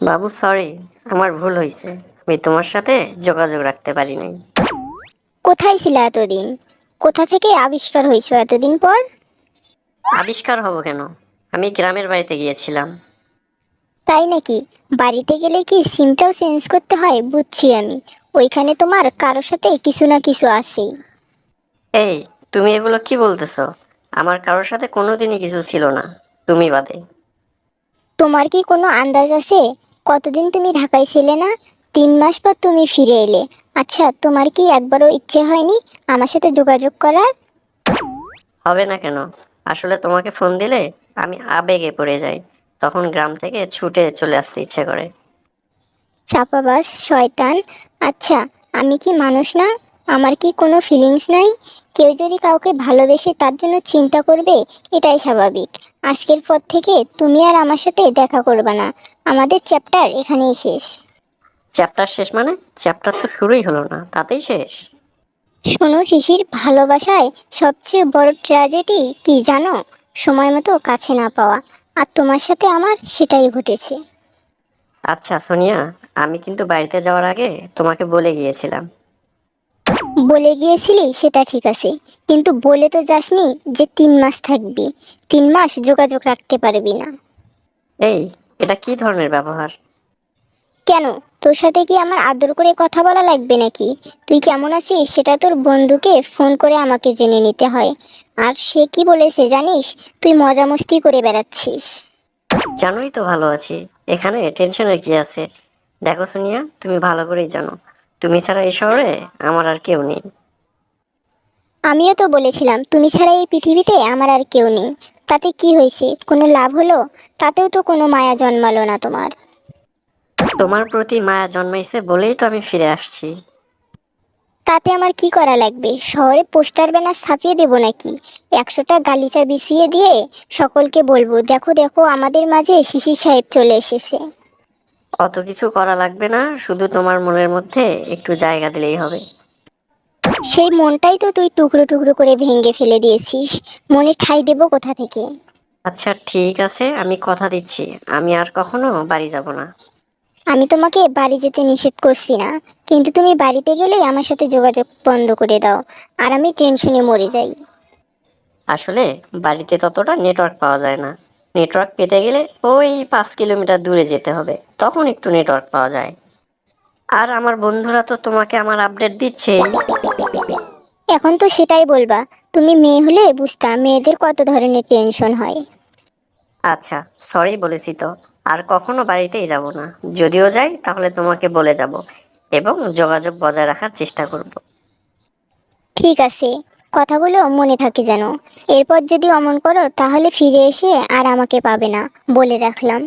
বাবু sorry আমার ভুল হয়েছে। আমি তোমার সাথে যোগাযোগ রাখতে পারি নাই। কোথায় ছিল এতদিন? কোথা থেকে আবিষ্কার হয়েছো এতদিন পর? আবিষ্কার হব কেন? আমি গ্রামের বাড়িতে গিয়েছিলাম। তাই নাকি? বাড়িতে গেলে কি সিমটাও চেঞ্জ করতে হয়? বুঝছি আমি। ওইখানে তোমার কারোর সাথে কিছু না কিছু আছেই। এই তুমি এগুলো কি বলতেছো? আমার কারোর সাথে কোনোদিনই কিছু ছিল না। তুমি বাদে। তোমার কি কোনো আন্দাজ আছে কতদিন তুমি ঢাকায় ছিলে না? তিন মাস পর তুমি ফিরে এলে। আচ্ছা তোমার কি একবারও ইচ্ছে হয়নি আমার সাথে যোগাযোগ করার? হবে না কেন? আসলে তোমাকে ফোন দিলে আমি আবেগে পড়ে যাই। তখন গ্রাম থেকে ছুটে চলে আসতে ইচ্ছে করে। চাপাবাস শয়তান। আচ্ছা আমি কি মানুষ না? আমার কি কোনো ফিলিংস নাই? কেউ যদি কাউকে ভালোবেসে তার জন্য চিন্তা করবে এটাই স্বাভাবিক। আজকের পর থেকে তুমি আর আমার সাথে দেখা করবে না। আমাদের চ্যাপ্টার এখানেই শেষ। চ্যাপ্টার শেষ মানে? চ্যাপ্টার তো শুরুই হলো না তাতেই শেষ। শোনো শিশির ভালোবাসায় সবচেয়ে বড় ট্র্যাজেডি কি জানো? সময় মতো কাছে না পাওয়া। আর তোমার সাথে আমার সেটাই ঘটেছে। আচ্ছা সোনিয়া আমি কিন্তু বাড়িতে যাওয়ার আগে তোমাকে বলে গিয়েছিলাম। বলে গিয়েছিলি সেটা ঠিক আছে। কিন্তু বলে তো যাসনি যে তিন মাস থাকবি। তিন মাস যোগাযোগ রাখতে পারবি না। এই এটা কি ধরনের ব্যবহার? কেন? তোর সাথে কি আমার আদর করে কথা বলা লাগবে নাকি? তুই কেমন আছিস? সেটা তোর বন্ধুকে ফোন করে আমাকে জেনে নিতে হয়। আর সে কি বলেছে জানিস? তুই মজা মস্তি করে বেড়াচ্ছিস। জানোই তো ভালো আছি। এখানে টেনশনের কি আছে? দেখো সোনিয়া তুমি ভালো করেই জানো। তুমি ছাড়া এই শহরে আমার আর কেউ নেই। আমিও তো বলেছিলাম তুমি ছাড়া এই পৃথিবীতে আমার আর কেউ নেই। তাতে কি হয়েছে? কোনো লাভ হলো? তাতেও তো কোনো মায়া জন্মালো না তোমার। তোমার প্রতি মায়া জন্মাইছে বলেই তো আমি ফিরে আসছি। তাতে আমার কি করা লাগবে? শহরে পোস্টার ব্যানার ছাপিয়ে দেবো নাকি? একশোটা গালিচা বিছিয়ে দিয়ে সকলকে বলব দেখো দেখো আমাদের মাঝে শিশির সাহেব চলে এসেছে। অত কিছু করা লাগবে না শুধু তোমার মনের মধ্যে একটু জায়গা দিলেই হবে। সেই মনটাই তো তুই টুকরো টুকরো করে ভেঙে ফেলে দিয়েছিস। মনে ঠাই দেবো কোথা থেকে? আচ্ছা ঠিক আছে আমি কথা দিচ্ছি। আমি আর কখনো বাড়ি যাব না। আমি তোমাকে বাড়ি যেতে নিষেধ করছি না কিন্তু তুমি বাড়িতে গেলেই আমার সাথে যোগাযোগ বন্ধ করে দাও আর আমি টেনশনে মরে যাই। আসলে বাড়িতে ততটা নেটওয়ার্ক পাওয়া যায় না। নেটওয়ার্ক পেতে গেলে ওই পাঁচ কিলোমিটার দূরে যেতে হবে। তখন একটু নেটওয়ার্ক পাওয়া যায়। আর আমার বন্ধুরা তো তোমাকে আমার আপডেট দিচ্ছে। এখন তো সেটাই বলবা তুমি মেয়ে হলে বুঝতা মেয়েদের কত ধরনের টেনশন হয়। আচ্ছা সরি বলেছি তো। আর কখনো বাড়িতেই যাব না। যদিও যাই তাহলে তোমাকে বলে যাব। এবং যোগাযোগ বজায় রাখার চেষ্টা করব। ঠিক আছে। কথাগুলো মনে থাকে যেন। এরপর যদি অমন করো, তাহলে ফিরে এসে আর আমাকে পাবে না, বলে রাখলাম।